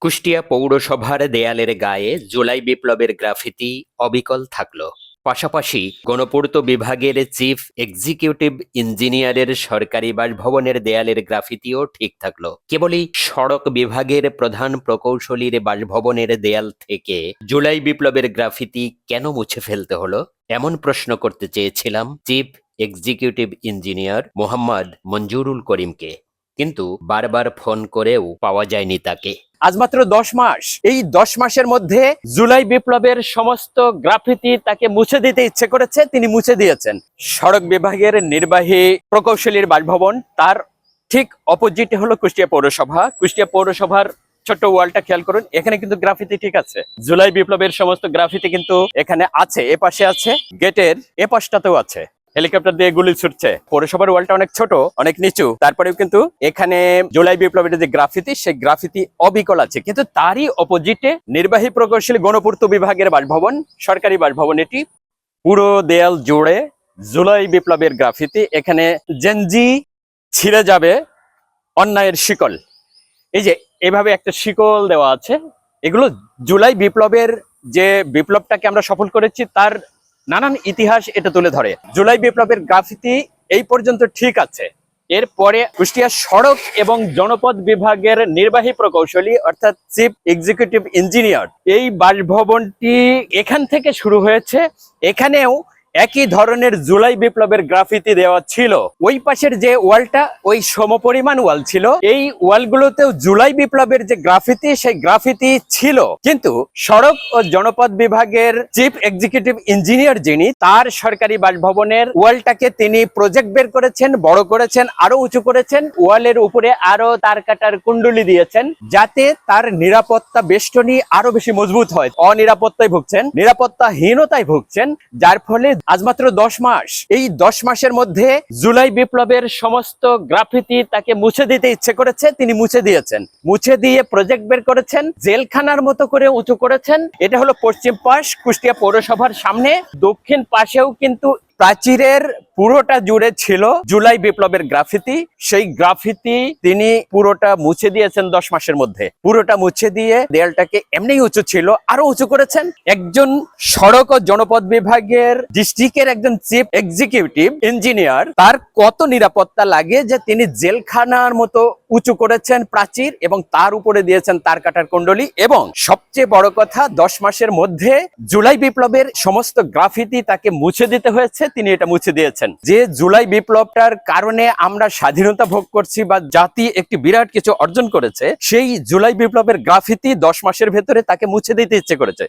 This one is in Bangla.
কুষ্টিয়া পৌরসভার দেয়ালের গায়ে জুলাই বিপ্লবের গ্রাফিতি অবিকল থাকল। পাশাপাশি গণপূর্ত বিভাগের চিফ এক্সিকিউটিভ ইঞ্জিনিয়ারের সরকারি বাসভবনের দেয়ালের গ্রাফিতিও ঠিক থাকল। কেবলই সড়ক বিভাগের প্রধান প্রকৌশলীর বাসভবনের দেয়াল থেকে জুলাই বিপ্লবের গ্রাফিতি কেন মুছে ফেলতে হলো? এমন প্রশ্ন করতে চেয়েছিলাম chief executive engineer Mohammad Manjurul করিমকে। কিন্তু বারবার ফোন করেও পাওয়া যায়নি তাকে। আজ মাত্র দশ মাস। এই দশ মাসের মধ্যে জুলাই বিপ্লবের সমস্ত গ্রাফিতি তাকে মুছে দিতে ইচ্ছে করেছে, তিনি মুছে দিয়েছেন। সড়ক বিভাগের নির্বাহী প্রকৌশলীর বাসভবন, তার ঠিক অপোজিটে হলো কুষ্টিয়া পৌরসভা। কুষ্টিয়া পৌরসভার ছোট্ট ওয়ালটা খেয়াল করুন, এখানে কিন্তু গ্রাফিতি ঠিক আছে। জুলাই বিপ্লবের সমস্ত গ্রাফিতি কিন্তু এখানে আছে এ পাশে আছে, গেটের এ পাশটাতেও আছে। হেলিকপ্টার দিয়ে গুলি ছুটছে। পৌরসভার ওয়ালটা অনেক ছোট, অনেক নিচু। তারপরেও কিন্তু এখানে জুলাই বিপ্লবের যে গ্রাফিতি, সেই গ্রাফিতি অবিকল আছে। কিন্তু তারই অপোজিটে নির্বাহী প্রকৌশলী গণপূর্ত বিভাগের বাসভবন, সরকারি বাসভবন এটি, পুরো দেয়াল জুড়ে জুলাই বিপ্লবের গ্রাফিতি। এখানে জেনজি ছিঁড়ে যাবে অন্যায়ের শিকল। এই যে, এভাবে একটা শিকল দেওয়া আছে। এগুলো জুলাই বিপ্লবের যে বিপ্লবটাকে আমরা সফল করেছি, তার নানান ইতিহাস এটা তুলে ধরে। জুলাই বিপ্লবের গ্রাফিতি এই পর্যন্ত ঠিক আছে। এরপরে কুষ্টিয়া সড়ক এবং জনপদ বিভাগের নির্বাহী প্রকৌশলী অর্থাৎ চিফ এক্সিকিউটিভ ইঞ্জিনিয়ার এই বাসভবনটি এখান থেকে শুরু হয়েছে। এখানেও একই ধরনের জুলাই বিপ্লবের গ্রাফিতি দেওয়া ছিল। ওই পাশের যে ওয়ালটা, ওই সমপরিমাণ ওয়াল ছিল। এই ওয়ালগুলোতেও জুলাই বিপ্লবের যে গ্রাফিতি, সেই গ্রাফিতি ছিল। কিন্তু সড়ক ও জনপদ বিভাগের চিফ এক্সিকিউটিভ ইঞ্জিনিয়ার যিনি, তার সরকারি বাসভবনের ওয়ালটাকে তিনি প্রজেক্ট বের করেছেন, বড় করেছেন, আরও উঁচু করেছেন। ওয়ালের উপরে আরও তার কাটার কুণ্ডলি দিয়েছেন, যাতে তার নিরাপত্তা বেষ্টনী আরও বেশি মজবুত হয়। অনিরাপত্তায় ভুগছেন, নিরাপত্তাহীনতায় ভুগছেন, যার ফলে আজ মাত্র দশ মাস। এই দশ মাসের মধ্যে জুলাই বিপ্লবের সমস্ত গ্রাফিতি তাকে মুছে দিতে ইচ্ছে করেছে, তিনি মুছে দিয়েছেন। মুছে দিয়ে প্রজেক্ট বের করেছেন, জেলখানার মতো করে উঁচু করেছেন। এটা হলো পশ্চিম পাশ, কুষ্টিয়া পৌরসভার সামনে। দক্ষিণ পাশেও কিন্তু প্রাচীরের পুরোটা জুড়ে ছিল জুলাই বিপ্লবের গ্রাফিতি। সেই গ্রাফিতি তিনি পুরোটা মুছে দিয়েছেন দশ মাসের মধ্যে। পুরোটা মুছে দিয়ে দেয়ালটাকে এমনি উঁচু ছিল, আরও উঁচু করেছেন। একজন সড়ক ও জনপদ বিভাগের ডিস্ট্রিক্টের একজন চিফ এক্সিকিউটিভ ইঞ্জিনিয়ার, তার কত নিরাপত্তা লাগে যে তিনি জেলখানার মতো উঁচু করেছেন প্রাচীর এবং তার উপরে দিয়েছেন তার কাটার কুণ্ডলী। এবং সবচেয়ে বড় কথা, দশ মাসের মধ্যে জুলাই বিপ্লবের সমস্ত গ্রাফিতি তাকে মুছে দিতে হয়েছে। তিনি এটা মুছে দিয়েছেন। যে জুলাই বিপ্লবটার কারণে আমরা স্বাধীনতা ভোগ করছি বা জাতি একটি বিরাট কিছু অর্জন করেছে, সেই জুলাই বিপ্লবের গ্রাফিতি দশ মাসের ভেতরে তাকে মুছে দিতে ইচ্ছে করেছে।